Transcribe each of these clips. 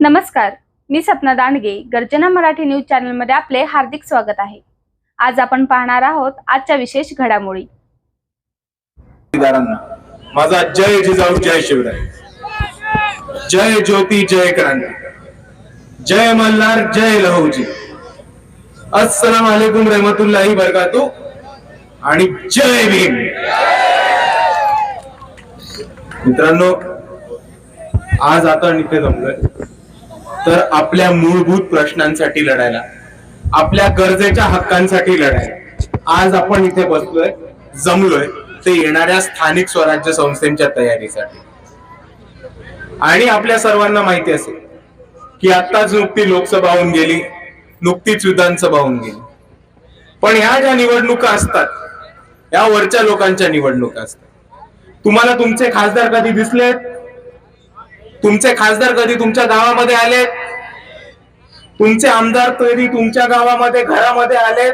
नमस्कार मी सपना दांडगे गर्जना मराठी न्यूज चॅनलमध्ये आपले हार्दिक स्वागत आहे. आज आपण पाहणार आहोत आजच्या विशेष घडामोडी. माझा जय जिजाऊ जय शिवराय. जय ज्योती जय क्रांती. जय मल्हार जय लहूजी. अस्सलाम वालेकुम रहमतुल्लाही बरकातू. आणि जय भीम. मित्रांनो आज आता निघते जमलोय. तर आपल्या मूलभूत प्रश्नांसाठी लढायला आपल्या गरजेच्या हक्कांसाठी लढायला. आज आपण इथे बसलोय जमलोय ते येणाऱ्या स्थानिक स्वराज्य संस्थेच्या तयारीसाठी. आणि आपल्या सर्वांना माहिती असेल की आताच नुकती लोकसभा होऊन गेली नुकतीच विधानसभा होऊन गेली. पण ह्या ज्या निवडणुका असतात या वरच्या लोकांच्या निवडणुका असतात. तुम्हाला तुमचे खासदार कधी दिसलेत? तुमचे खासदार कधी तुमच्या गावामध्ये आलेत तुमचे आमदार कधी तुमच्या गावामध्ये घरामध्ये आलेत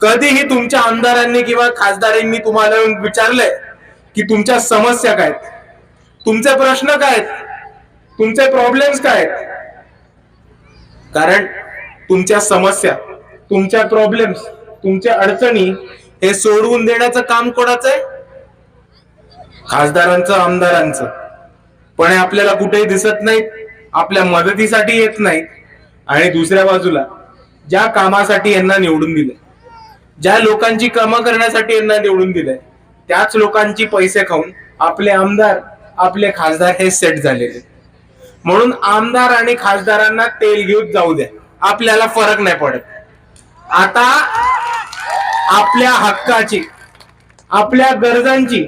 कधीही तुमच्या आमदारांनी किंवा खासदारांनी तुम्हाला येऊन विचारलंय की तुमच्या समस्या काय आहेत? तुमचे प्रश्न काय आहेत? तुमचे प्रॉब्लेम्स काय आहेत? कारण तुमच्या समस्या तुमच्या प्रॉब्लेम्स तुमच्या अडचणी हे सोडवून देण्याचं काम कोणाचं आहे खासदारांचं आमदारांचं पण हे आपल्याला कुठेही दिसत नाहीत आपल्या मदतीसाठी येत नाहीत. आणि दुसऱ्या बाजूला ज्या कामासाठी यांना निवडून दिले ज्या लोकांची कामं करण्यासाठी यांना निवडून दिलंय त्याच लोकांची पैसे खाऊन आपले आमदार आपले खासदार हे सेट झालेले. म्हणून आमदार आणि खासदारांना तेल घेऊन जाऊ द्या. आपल्याला फरक नाही पडत. आता आपल्या हक्काची आपल्या गरजांची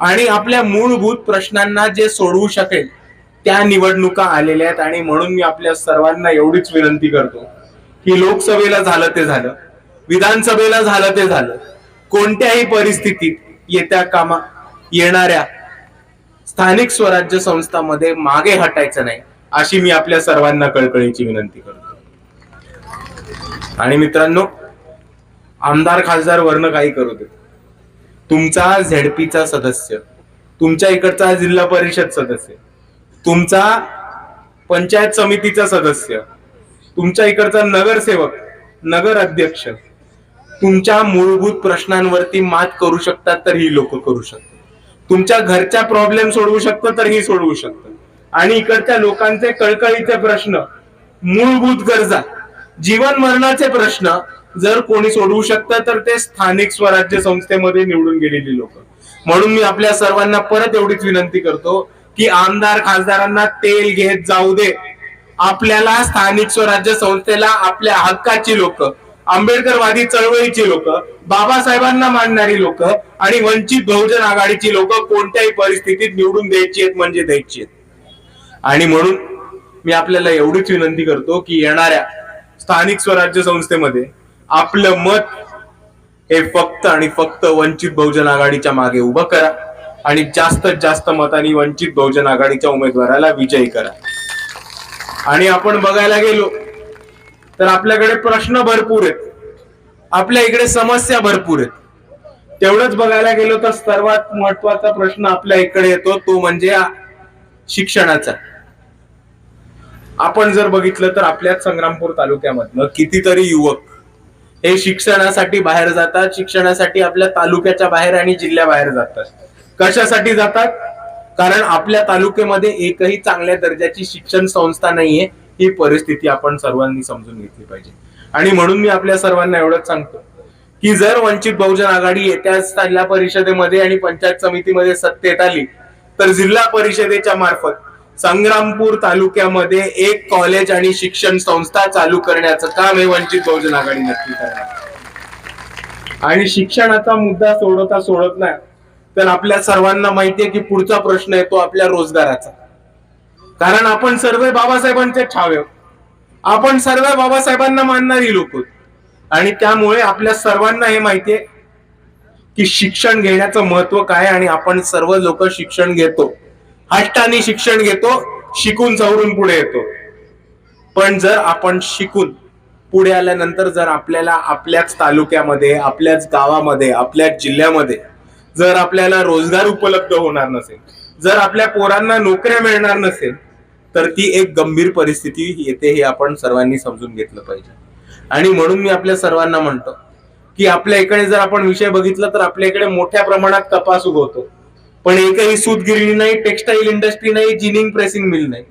आणि आपल्या मूलभूत प्रश्नांना जे सोडवू शकेल त्या निवडणुका आलेल्या आहेत आणि म्हणून मी आपल्या सर्वांना एवढीच विनंती करतो की लोकसभेला झालं ते झालं विधानसभेला झालं ते झालं कोणत्याही परिस्थितीत येत्या कामा येणाऱ्या स्थानिक स्वराज्य संस्थामध्ये मागे हटायचं नाही अशी मी आपल्या सर्वांना कळकळीची विनंती करतो. आणि मित्रांनो आमदार खासदार वर्ण काही करू दे तुमचा झेडपीचा सदस्य तुमच्या इकडचा जिल्हा परिषद सदस्य तुमचा पंचायत समितीचा सदस्य तुमच्या इकडचा नगरसेवक नगर अध्यक्ष तुमच्या मूलभूत प्रश्नांवरती मात करू शकतात तर ही लोक करू शकतात. तुमच्या घरच्या प्रॉब्लेम सोडवू शकतं तर ही सोडवू शकतं. आणि इकडच्या लोकांचे कळकळीचे प्रश्न मूलभूत गरजा जीवन मरणाचे प्रश्न जर कोणी सोडवू शकतं तर ते स्थानिक स्वराज्य संस्थेमध्ये निवडून गेलेली लोक. म्हणून मी आपल्या सर्वांना परत एवढीच विनंती करतो की आमदार खासदारांना तेल घेत जाऊ दे. आपल्याला स्थानिक स्वराज्य संस्थेला आपल्या हक्काची लोक आंबेडकरवादी चळवळीची लोक बाबासाहेबांना मानणारी लोक आणि वंचित बहुजन आघाडीची लोक कोणत्याही परिस्थितीत निवडून द्यायची आहेत म्हणजे द्यायची आहेत. आणि म्हणून मी आपल्याला एवढीच विनंती करतो की येणाऱ्या स्थानिक स्वराज्य संस्थेमध्ये आपलं मत हे फक्त आणि फक्त वंचित बहुजन आघाडीच्या मागे उभं करा आणि जास्तीत जास्त मतांनी वंचित बहुजन आघाडीच्या उमेदवाराला विजयी करा. आणि आपण बघायला गेलो तर आपल्याकडे प्रश्न भरपूर आहेत. आपल्या इकडे समस्या भरपूर आहेत. तेवढंच बघायला गेलो तर सर्वात महत्त्वाचा प्रश्न आपल्या इकडे येतो तो म्हणजे शिक्षणाचा. आपण जर बघितलं तर आपल्याच संग्रामपूर तालुक्यामधनं कितीतरी युवक हे शिक्षणासाठी बाहेर जातात शिक्षणासाठी आपल्या तालुक्याच्या बाहेर आणि जिल्ह्याबाहेर जातात. कशासाठी जातात? कारण आपल्या तालुक्यामध्ये एकही चांगल्या दर्जाची शिक्षण संस्था नाहीये ही परिस्थिती आपण सर्वांनी समजून घेतली पाहिजे. आणि म्हणून मी आपल्या सर्वांना एवढंच सांगतो की जर वंचित बहुजन आघाडी येत्या जिल्हा परिषदेमध्ये आणि पंचायत समितीमध्ये सत्तेत आली तर जिल्हा परिषदेच्या मार्फत संग्रामपूर तालुक्यामध्ये एक कॉलेज आणि शिक्षण संस्था चालू करण्याचं काम हे वंचित बहुजन आघाडी नक्की करणार. आणि शिक्षणाचा मुद्दा सोडवता सोडत नाही तर आपल्या सर्वांना माहितीये की पुढचा प्रश्न येतो आपल्या रोजगाराचा. कारण आपण सर्व बाबासाहेबांचे छावे आपण सर्व बाबासाहेबांना मानणारी लोक आणि त्यामुळे आपल्या सर्वांना हे माहितीये की शिक्षण घेण्याचं महत्त्व काय आणि आपण सर्व लोक शिक्षण घेतो. हट्टाने शिक्षण घेतो शिकून सवरून पुढे येतो. पण जर आपण शिकून पुढे आल्यानंतर जर आपल्याला आपल्याच तालुक्यामध्ये आपल्याच गावामध्ये आपल्याच जिल्ह्यामध्ये जर आपल्याला रोजगार उपलब्ध होणार नसेल जर आपल्या पोरांना नोकऱ्या मिळणार नसेल तर ती एक गंभीर परिस्थिती येते हे आपण सर्वांनी समजून घेतलं पाहिजे. आणि म्हणून मी आपल्या सर्वांना म्हणतो की आपल्या इकडे जर आपण विषय बघितला तर आपल्या इकडे मोठ्या प्रमाणात कपास उगवतो. पण एकही सूतगिरणी नाही टेक्सटाईल इंडस्ट्री नाही जिनिंग प्रेसिंग मिल नाही.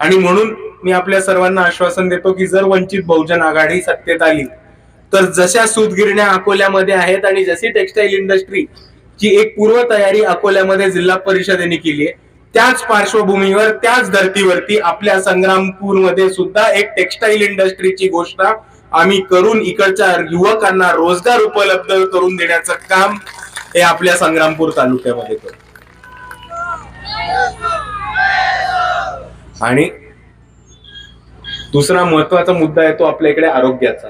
आणि म्हणून मी आपल्या सर्वांना आश्वासन देतो की जर वंचित बहुजन आघाडी सत्तेत आली तर जशा सूतगिरण्या अकोल्यामध्ये आहेत आणि जशी टेक्सटाईल इंडस्ट्री ची एक पूर्वतयारी अकोल्यामध्ये जिल्हा परिषदेने केली आहे त्याच पार्श्वभूमीवर त्याच धर्तीवरती आपल्या संग्रामपूरमध्ये सुद्धा एक टेक्सटाईल इंडस्ट्रीची घोषणा आम्ही करून इकडच्या युवकांना रोजगार उपलब्ध करून देण्याचं काम हे आपल्या संग्रामपूर तालुक्यामध्ये करू आणि दुसरा महत्त्वाचा मुद्दा आहे तो आपल्या इकडे आरोग्याचा.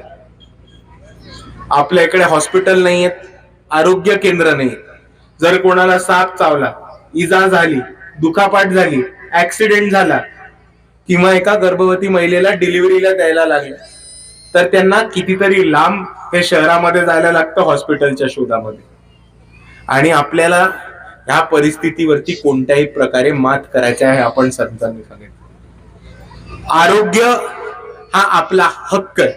आपल्या इकडे हॉस्पिटल नाही आहेत आरोग्य केंद्र नाही जर कोणाला साप चावला इजा झाली दुखापाट झाली ऍक्सिडेंट झाला किंवा एका गर्भवती महिलेला डिलिव्हरीला द्यायला लागलं तर त्यांना कितीतरी लांब हे शहरामध्ये जायला लागतं हॉस्पिटलच्या शोधामध्ये. आणि आपल्याला ह्या परिस्थितीवरती कोणत्याही प्रकारे मात करायचे आहे आपण संतांनी सांगितलं. आरोग्य हा आपला हक्क आहे.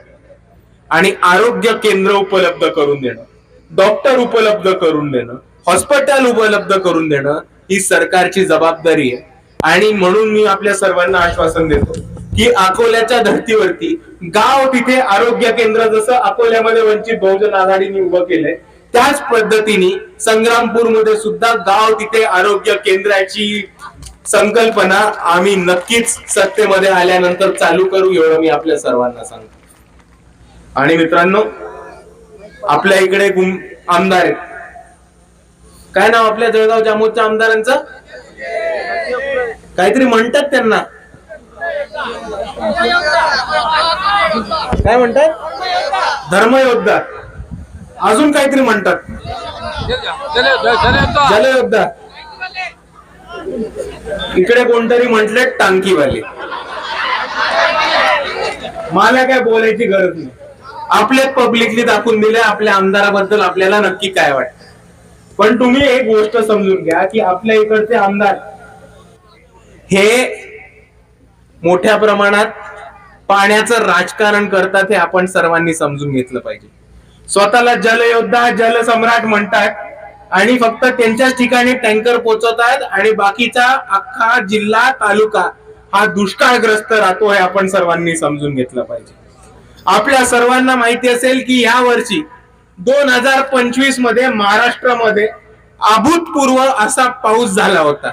आणि आरोग्य केंद्र उपलब्ध करून देणं डॉक्टर उपलब्ध करून देणं हॉस्पिटल उपलब्ध करून देणं ही सरकारची जबाबदारी आहे. आणि म्हणून मी आपल्या सर्वांना आश्वासन देतो की अकोल्याच्या धर्तीवरती गाव तिथे आरोग्य केंद्र जसं अकोल्यामध्ये वंचित बहुजन आघाडीने उभं केलंय त्याच पद्धतीने संग्रामपूरमध्ये सुद्धा गाव तिथे आरोग्य केंद्राची संकल्पना आम्ही नक्कीच सत्तेमध्ये आल्यानंतर चालू करू एवढं मी आपल्या सर्वांना सांगतो. आणि मित्रांनो आपल्या इकडे गुम- आमदार आहेत. काय नाव आपल्या जळगाव जामोदच्या आमदारांचं? काहीतरी म्हणतात त्यांना. काय म्हणतात? धर्मयोद्धा. अजून काहीतरी म्हणतात. जलयोद्धा. इकडे कोणतरी म्हटले टांकीवाले. मला काय बोलायची गरज नाही. आपले पब्लिकली दाखवून दिले आपल्या आमदाराबद्दल आपल्याला नक्की काय वाटतं. पण तुम्ही एक गोष्ट समजून घ्या की आपल्या इकडचे आमदार हे मोठ्या प्रमाणात पाण्याचं राजकारण करतात हे आपण सर्वांनी समजून घेतलं पाहिजे. स्वतःला जलयोद्धा जलसम्राट म्हणतात. आणि फक्त त्यांच्याच ठिकाणी टँकर पोहोचवतात आणि बाकीचा अख्खा जिल्हा तालुका हा दुष्काळग्रस्त राहतो हे आपण सर्वांनी समजून घेतलं पाहिजे. आपल्या सर्वांना माहिती असेल की या वर्षी दोन हजार पंचवीसमध्ये महाराष्ट्रामध्ये अभूतपूर्व असा पाऊस झाला होता.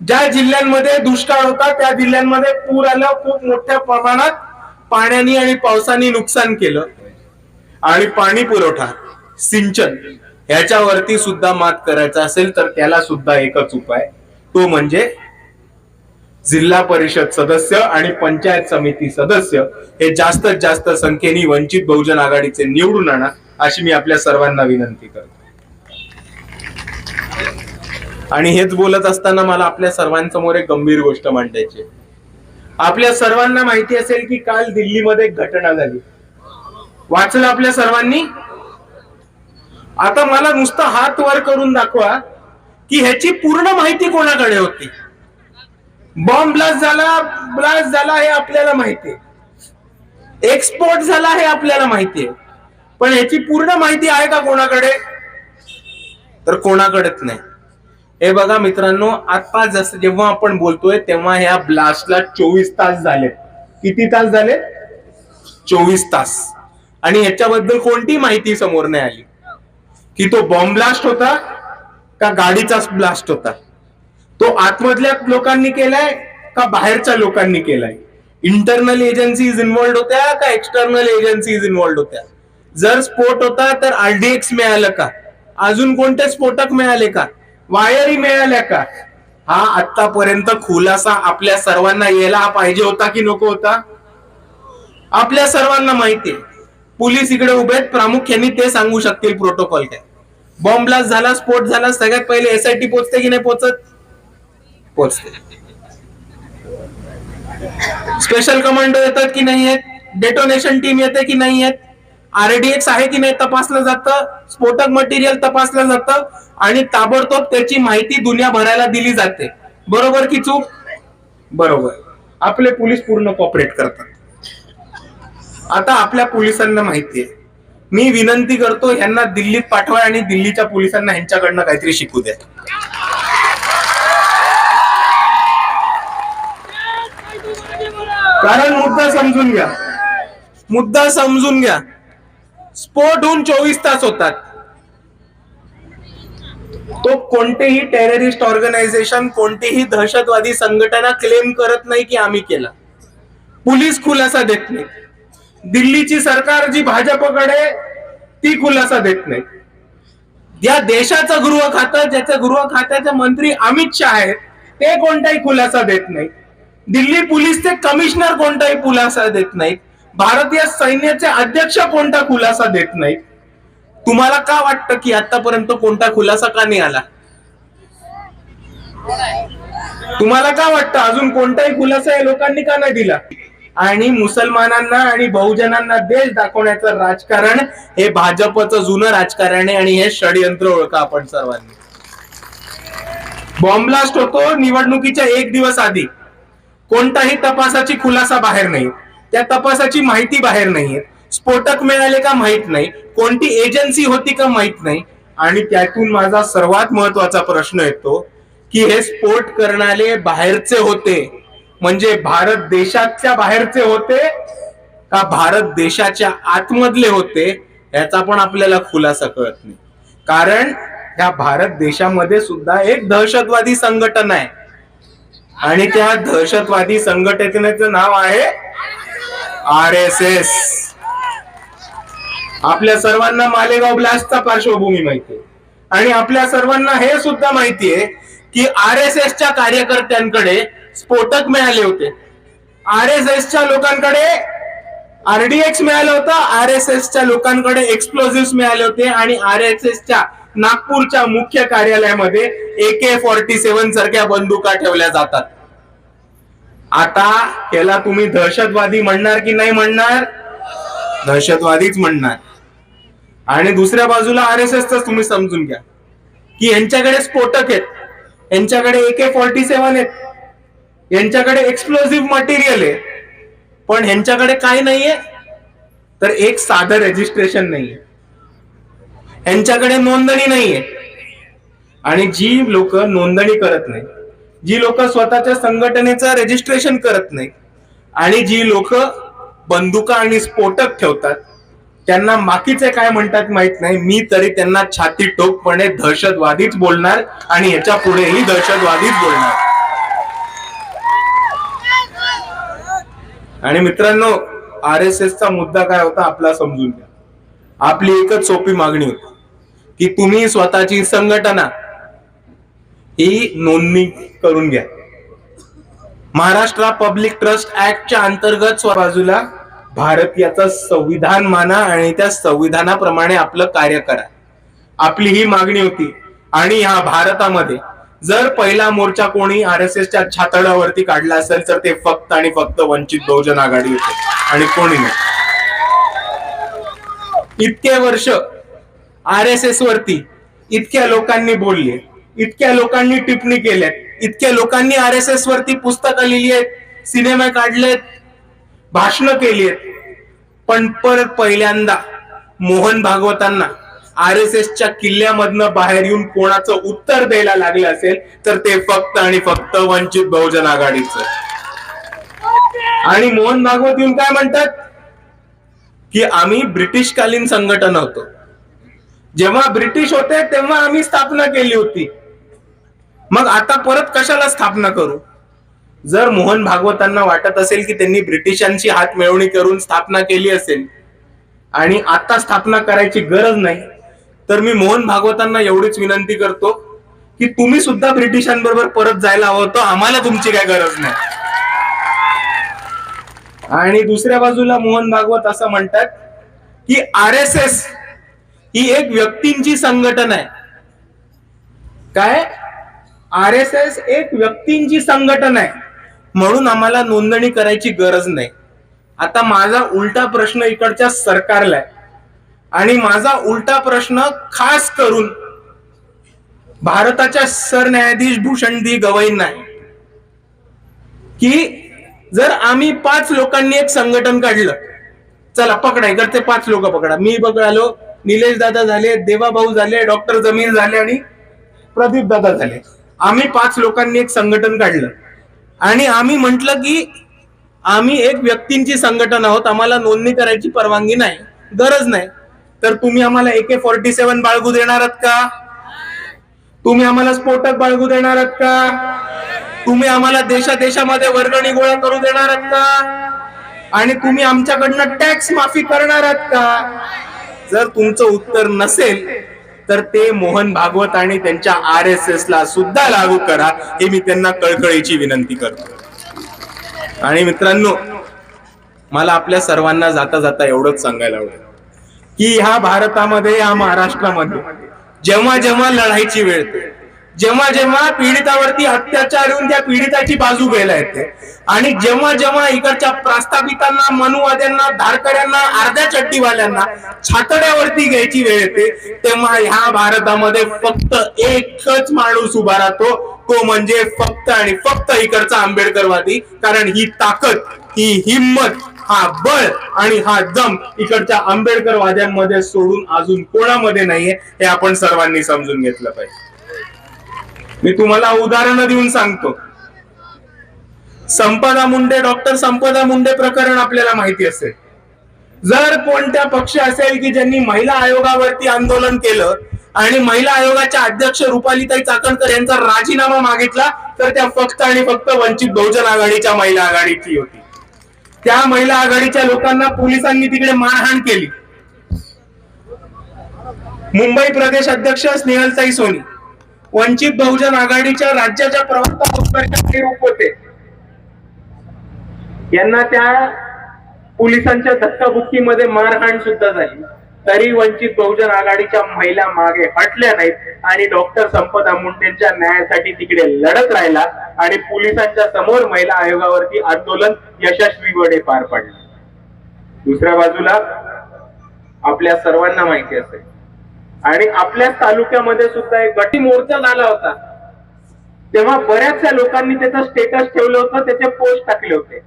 ज्या जिल्ह्यांमध्ये दुष्काळ होता त्या जिल्ह्यांमध्ये पूर आलं खूप मोठ्या प्रमाणात पाण्याने आणि पावसाने नुकसान केलं. आणि पाणी पुरवठा सिंचन ह्याच्यावरती सुद्धा मात करायचा असेल तर त्याला सुद्धा एकच उपाय. तो म्हणजे जिल्हा परिषद सदस्य आणि पंचायत समिती सदस्य हे जास्तीत जास्त संख्येने वंचित बहुजन आघाडीचे निवडून आणा अशी मी आपल्या सर्वांना विनंती करतो. आणि हेच बोलत असताना मला आपल्या सर्वांसमोर एक गंभीर गोष्ट मांडायची आपल्या सर्वांना माहिती असेल की काल दिल्लीमध्ये एक घटना झाली. वाचलं आपल्या सर्वांनी? आता मला नुसतं हात वर करून दाखवा की ह्याची पूर्ण माहिती कोणाकडे होती? बॉम्ब ब्लास्ट झाला ब्लास्ट झाला हे आपल्याला माहिती आहे. एक्सपोर्ट झाला हे आपल्याला माहिती आहे. पण ह्याची पूर्ण माहिती आहे का कोणाकडे? तर कोणाकडेच नाही. हे बघा मित्रांनो आता जसं जेव्हा आपण बोलतोय तेव्हा ह्या ब्लास्टला चोवीस तास झाले किती तास झाले चोवीस तास. आणि ह्याच्याबद्दल कोणती माहिती समोर नाही आली? की तो बॉम्ब ब्लास्ट होता का गाडीचाच ब्लास्ट होता? तो आतमधल्या लोकांनी केलाय का बाहेरच्या लोकांनी केलाय? इंटरनल एजन्सीज इन्व्हॉल्ड होत्या का एक्सटर्नल एजन्सीज इन्व्हॉल्ड होत्या? जर स्फोट होता तर आरडीएक्स मिळालं का? अजून कोणते स्फोटक मिळाले का? वायरी मिळाल्या का? हा आतापर्यंत खुलासा आपल्या सर्वांना यायला पाहिजे होता की नको होता? आपल्या सर्वांना माहिती आहे. पोलीस इकडे उभे आहेत. प्रामुख्याने ते सांगू शकतील प्रोटोकॉल काय बॉम्ब ब्लास्ट झाला स्फोट झाला सगळ्यात पहिले एसआयटी पोचते की नाही पोचत पोचते स्पेशल कमांडो येतात की नाही आहेत? डेटोनेशन टीम येते की नाही आहेत? आरडीएक्स आहे की नाही तपासलं जातं? स्फोटक मटेरियल तपासलं जातं आणि ताबडतोब त्याची माहिती दुनिया भरायला दिली जाते. बरोबर की चूक? बरोबर. आपले पोलीस पूर्ण कॉपरेट करतात. आता आपल्या पोलिसांना माहितीये मी विनंती करतो यांना दिल्लीत पाठवा आणि दिल्लीच्या पोलिसांना ह्यांच्याकडनं काहीतरी शिकू द्या. कारण मुद्दा समजून घ्या. मुद्दा समजून घ्या. स्फोट होऊन चोवीस तास होतात. तो कोणतेही टेररिस्ट ऑर्गनायझेशन कोणतीही दहशतवादी संघटना क्लेम करत नाही की आम्ही केला. पोलीस खुलासा देत नाही दिल्लीची सरकार जी भाजपकडे ती खुलासा देत नाही. या देशाचं गृह खातं ज्याचं गृह खात्याचे मंत्री अमित शहा आहेत ते कोणताही खुलासा देत नाही. दिल्ली पोलीसचे कमिशनर कोणताही खुलासा देत नाहीत. भारतीय सैन्याचे अध्यक्ष कोणता खुलासा देत नाहीत. तुम्हाला का वाटतं की आतापर्यंत कोणता खुलासा का नाही आला? तुम्हाला का वाटतं अजून कोणताही खुलासा या लोकांनी का नाही दिला? आणि मुसलमानांना आणि बहुजनांना देश दाखवण्याचं राजकारण हे भाजपचं जुनं राजकारण आहे आणि हे षडयंत्र ओळखा आपण सर्वांनी. बॉम्बलास्ट होतो निवडणुकीच्या एक दिवस आधी. कोणताही तपासाची खुलासा बाहेर नाही. त्या तपासाची माहिती बाहेर नाहीये स्फोटक मिळाले का माहीत नाही. कोणती एजन्सी होती का माहीत नाही. आणि त्यातून माझा सर्वात महत्त्वाचा प्रश्न येतो की हे स्फोट करणारे बाहेरचे होते. म्हणजे भारत देशाच्या बाहेरचे होते का भारत देशाच्या आतमधले होते याचा पण आपल्याला खुलासा कळत नाही. कारण या भारत देशामध्ये सुद्धा एक दहशतवादी संघटना आहे. आणि त्या दहशतवादी संघटनेचं नाव आहे आर एस एस. आपल्या सर्वांना मालेगाव ब्लास्टचा पार्श्वभूमी माहितीये आणि आपल्या सर्वांना हे सुद्धा माहितीये की आर एस एसच्या कार्यकर्त्यांकडे स्फोटक मिळाले होते. आर एस एसच्या लोकांकडे आरडीएक्स मिळालं होतं आर एस एसच्या लोकांकडे एक्सप्लोजिव्ह मिळाले होते आणि आर एस एसच्या नागपूरच्या मुख्य कार्यालयामध्ये ए के फॉर्टी सेव्हन सारख्या बंदुका ठेवल्या जातात. आता याला तुम्ही दहशतवादी म्हणणार की नाही म्हणणार? दहशतवादीच म्हणणार. आणि दुसऱ्या बाजूला आर एस एस तुम्ही समजून घ्या. की यांच्याकडे स्फोटक आहेत. यांच्याकडे ए के फॉर्टी सेव्हन आहेत. यांच्याकडे एक्सप्लोसिव्ह मटेरियल आहे. पण ह्यांच्याकडे काय नाहीये. तर एक साधं रजिस्ट्रेशन नाहीये. यांच्याकडे नोंदणी नाहीये. आणि जी लोक नोंदणी करत नाही जी लोक स्वतःच्या संघटनेचं रजिस्ट्रेशन करत नाही आणि जी लोक बंदुका आणि स्फोटक ठेवतात त्यांना बाकीचे काय म्हणतात माहीत नाही. मी तरी त्यांना छाती टोकपणे दहशतवादीच बोलणार आणि याच्या पुढेही दहशतवादीच बोलणार. आणि मित्रांनो आर एस चा मुद्दा काय होता आपला समजून घ्या. आपली एकच सोपी मागणी होती की तुम्ही स्वतःची संघटना ही नोंदणी करून घ्या. महाराष्ट्र पब्लिक ट्रस्ट ऍक्टच्या अंतर्गत बाजूला भारत याचा संविधान माना आणि त्या संविधानाप्रमाणे आपलं कार्य करा. आपली ही मागणी होती आणि ह्या भारतामध्ये जर पहिला मोर्चा कोणी आर एस एसच्या छातडावरती काढला असेल तर ते फक्त आणि फक्त वंचित बहुजन आघाडी होते. आणि कोणी नाही. इतके वर्ष आर एस एस वरती इतक्या लोकांनी बोलले इतक्या लोकांनी टिप्पणी केल्यात इतक्या लोकांनी आर एस एस वरती पुस्तकं लिहिली आहेत सिनेमे काढलेत भाषणं केली आहेत. पण परत पहिल्यांदा मोहन भागवतांना आर एस एसच्या किल्ल्यामधनं बाहेर येऊन कोणाचं उत्तर द्यायला लागलं असेल तर ते फक्त आणि फक्त वंचित बहुजन आघाडीचं. आणि मोहन भागवत येऊन काय म्हणतात? की आम्ही ब्रिटिशकालीन संघटन होतो. जेव्हा ब्रिटिश होते तेव्हा आम्ही स्थापना केली होती. मग आता परत कशाला स्थापना करू? जर मोहन भागवतांना वाटत असेल की त्यांनी ब्रिटिशांची हात मिळवणी करून स्थापना केली असेल आणि आता स्थापना करायची गरज नाही तर मी मोहन भागवतांना एवढीच विनंती करतो की तुम्ही सुद्धा ब्रिटिशांबरोबर परत जायला हवं होतं. आम्हाला तुमची काय गरज नाही. आणि दुसऱ्या बाजूला मोहन भागवत असं म्हणतात की आर एस एस ही एक व्यक्तींची संघटना आहे. काय? आर एस एस एक व्यक्तींची संघटना आहे. म्हणून आम्हाला नोंदणी करायची गरज नाही. आता माझा उलटा प्रश्न इकडच्या सरकारला आहे. आणि माझा उलटा प्रश्न खास करून भारताच्या सरन्यायाधीश भूषण दी गवईंना आहे की जर आम्ही पाच लोकांनी एक संघटन काढलं चला पकडा इकडचे पाच लोक पकडा. मी बघालो निलेश दादा झाले देवाभाऊ झाले डॉक्टर जमीर झाले आणि प्रदीप दादा झाले. आम्ही पाच लोकांनी एक संघटन काढलं. आणि आम्ही म्हटलं की आम्ही एक व्यक्तींची संघटन आहोत आम्हाला नोंदणी करायची परवानगी नाही गरज नाही. तर तुम्ही आम्हाला एके फॉर्टी सेव्हन बाळगू देणार आहात का? तुम्ही आम्हाला स्फोटक बाळगू देणार आहात का? तुम्ही आम्हाला देशादेशामध्ये वर्गणी गोळा करू देणार आहात का? आणि तुम्ही आमच्याकडनं टॅक्स माफी करणार आहात का? जर तुमचं उत्तर नसेल तर ते मोहन भागवत आणि त्यांच्या आर एस एस ला सुद्धा लागू करा हे मी त्यांना कळकळीची विनंती करतो. आणि मित्रांनो मला आपल्या सर्वांना जाता जाता एवढंच सांगायला आवडेल. की ह्या भारतामध्ये या महाराष्ट्रामध्ये जेव्हा जेव्हा लढाईची वेळ जेव्हा जेव्हा पीडितावरती अत्याचार येऊन त्या पीडिताची बाजू घ्यायला येते आणि जेव्हा जेव्हा इकडच्या प्रस्थापितांना मनुवाद्यांना धारकऱ्यांना अर्ध्या चड्डीवाल्यांना छातड्यावरती घ्यायची वेळ येते तेव्हा ह्या भारतामध्ये फक्त एकच माणूस उभा राहतो. तो म्हणजे फक्त आणि फक्त इकडचा आंबेडकरवादी. कारण ही ताकद ही हिंमत हा बळ आणि हा दम इकडच्या आंबेडकर वाद्यांमध्ये सोडून अजून कोणामध्ये नाहीये हे आपण सर्वांनी समजून घेतलं पाहिजे. मी तुम्हाला उदाहरणं देऊन सांगतो. संपदा मुंडे डॉक्टर संपदा मुंडे प्रकरण आपल्याला माहिती असेल. जर कोणत्या पक्ष असेल की ज्यांनी महिला आयोगावरती आंदोलन केलं आणि महिला आयोगाच्या अध्यक्ष रुपालीताई चाकणकर यांचा राजीनामा मागितला तर त्या फक्त आणि फक्त वंचित बहुजन आघाडीच्या महिला आघाडीची होती. त्या महिला आघाडीच्या लोकांना पोलिसांनी तिकडे मारहाण केली. मुंबई प्रदेश अध्यक्ष स्नेहलताई सोनी वंचित बहुजन आघाडीच्या राज्याच्या प्रवक्ता पदाचे रूप होते यांना त्या पोलिसांच्या धक्काबुक्कीमध्ये मारहाण सुद्धा झाली. तरी वंचित बहुजन आघाडीच्या महिला मागे हटल्या नाहीत आणि डॉक्टर संपदा मुंडेंच्या न्यायासाठी तिकडे लढत राहिला आणि पोलिसांच्या समोर महिला आयोगावरती आंदोलन यशस्वीपणे पार पडलं. दुसऱ्या बाजूला आपल्या सर्वांना माहिती असेल. आणि आपल्याच तालुक्यामध्ये सुद्धा एक गटी मोर्चा झाला होता. तेव्हा बऱ्याचशा लोकांनी त्याचा स्टेटस ठेवलं होतं त्याचे पोस्ट टाकले होते.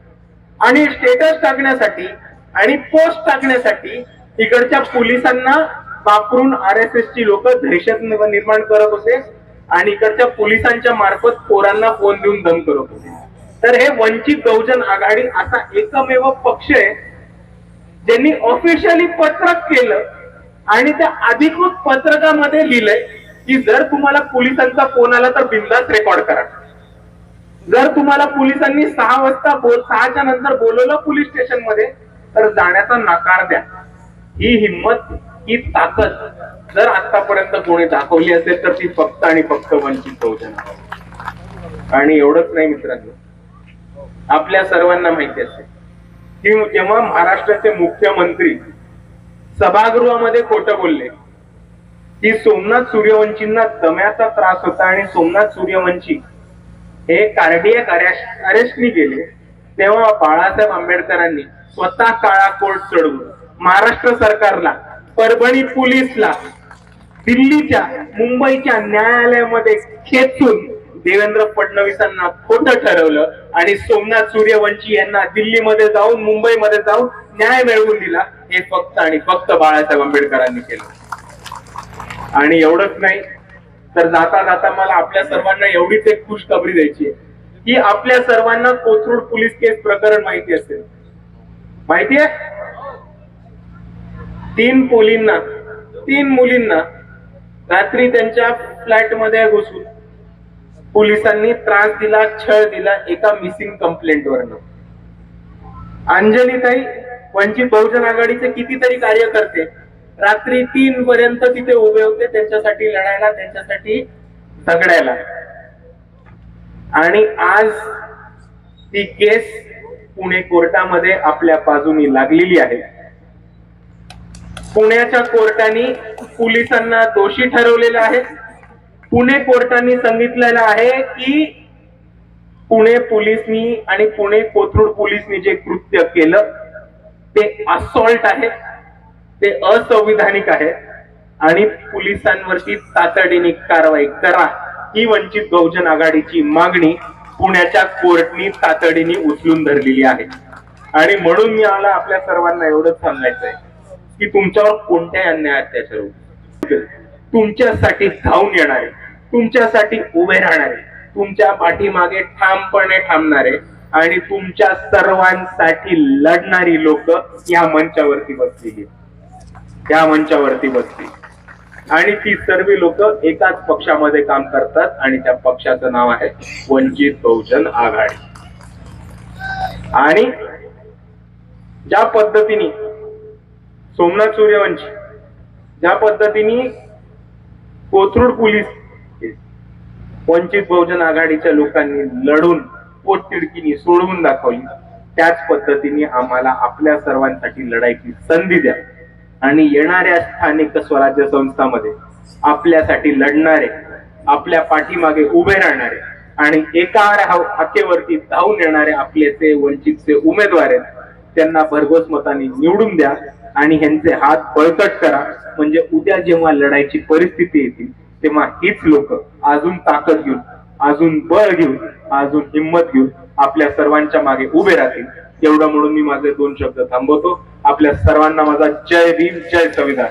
आणि स्टेटस टाकण्यासाठी आणि पोस्ट टाकण्यासाठी इकडच्या पोलिसांना वापरून आर एस एस ची लोक दहशत निर्माण करत होते आणि इकडच्या पोलिसांच्या मार्फत पोरांना फोन देऊन दम करत होते. तर हे वंचित बहुजन आघाडी असा एकमेव पक्ष आहे ज्यांनी ऑफिशियली पत्रक केलं आणि त्या अधिकृत पत्रकामध्ये लिहिलंय की जर तुम्हाला पोलिसांचा फोन आला तर बिंदास रेकॉर्ड करा. जर तुम्हाला पोलिसांनी सहा वाजता बोल सहाच्या नंतर बोलवलं पोलीस स्टेशनमध्ये तर जाण्याचा नकार द्या. ही हिंमत ही ताकद जर आतापर्यंत कोणी दाखवली असेल तर ती फक्त आणि फक्त वंचित बहुजन आणि एवढंच नाही मित्रांनो. आपल्या सर्वांना माहिती असेल की जेव्हा महाराष्ट्राचे मुख्यमंत्री सभागृहामध्ये खोटं बोलले की सोमनाथ सूर्यवंशींना दम्याचा त्रास होता आणि सोमनाथ सूर्यवंशी हे कार्डियक अरेस्टनी गेले तेव्हा बाळासाहेब आंबेडकरांनी स्वतः काळा कोर्ट चढवून महाराष्ट्र सरकारला परभणी पोलीसला दिल्लीच्या मुंबईच्या न्यायालयामध्ये खेचून देवेंद्र फडणवीसांना खोटं ठरवलं आणि सोमनाथ सूर्यवंशी यांना दिल्लीमध्ये जाऊन मुंबईमध्ये जाऊन न्याय मिळवून दिला हे फक्त आणि फक्त बाळासाहेब आंबेडकरांनी केलं. आणि एवढंच नाही तर जाता जाता मला आपल्या सर्वांना एवढीच एक खुशखबरी द्यायची आहे की आपल्या सर्वांना कोथरूड पोलीस केस प्रकरण माहिती असेल. माहिती आहे? तीन पोलींना तीन मुलींना रात्री त्यांच्या फ्लॅटमध्ये घुसून पोलिसांनी त्रास दिला छळ दिला एका मिसिंग कंप्लेंट वरनं अंजलीताई वंचित बहुजन आघाडीचे कितीतरी कार्यकर्ते रात्री तीन पर्यंत तिथे उभे होते त्यांच्यासाठी लढायला त्यांच्यासाठी झगडायला. आणि आज ती केस पुणे कोर्टामध्ये आपल्या बाजूनी लागलेली आहे. पुण्याच्या कोर्टाने पोलिसांना दोषी ठरवलेलं आहे. पुणे कोर्टाने सांगितलेलं आहे की पुणे पोलिसनी आणि पुणे कोथरूड पोलिसनी जे कृत्य केलं ते असॉल्ट आहे ते असंविधानिक आहे आणि पोलिसांवरती तातडीने कारवाई करा ही वंचित बहुजन आघाडीची मागणी पुण्याच्या कोर्टनी तातडीने उचलून धरलेली आहे. आणि म्हणून मी आला आपल्या सर्वांना एवढंच सांगायचं आहे की तुमच्यावर कोणत्याही अन्याय अत्याचार तुमच्यासाठी धावून येणारे तुमच्यासाठी उभे राहणारे तुमच्या पाठीमागे ठामपणे थांबणारे आणि तुमच्या सर्वांसाठी लढणारी लोक या मंचावरती बसली आहेत. या मंचावरती बसली आणि ती सर्व लोक एकाच पक्षामध्ये काम करतात आणि त्या पक्षाचं नाव आहे वंचित बहुजन आघाडी. आणि ज्या पद्धतीने सोमनाथ सूर्यवंशी ज्या पद्धतीने कोथरूड पोलीस वंचित बहुजन आघाडीच्या लोकांनी लढून पोटतिडकीने सोडवून दाखवली त्याच पद्धतीने आम्हाला आपल्या सर्वांसाठी लढायची संधी द्या. आणि येणाऱ्या स्थानिक स्वराज्य संस्थांमध्ये आपल्यासाठी लढणारे आपल्या पाठीमागे उभे राहणारे आणि एका हाकेवरती धावून येणारे आपले ते वंचितचे उमेदवार आहेत त्यांना भरघोस मताने निवडून द्या आणि ह्यांचे हात बळकट करा. म्हणजे उद्या जेव्हा लढायची परिस्थिती येतील तेव्हा हीच लोक अजून ताकद घेऊन अजून बळ घेऊन अजून हिंमत घेऊन आपल्या सर्वांच्या मागे उभे राहतील. एवढं म्हणून मी माझे दोन शब्द थांबवतो. आपल्या सर्वांना माझा जय भीम जय संविधान.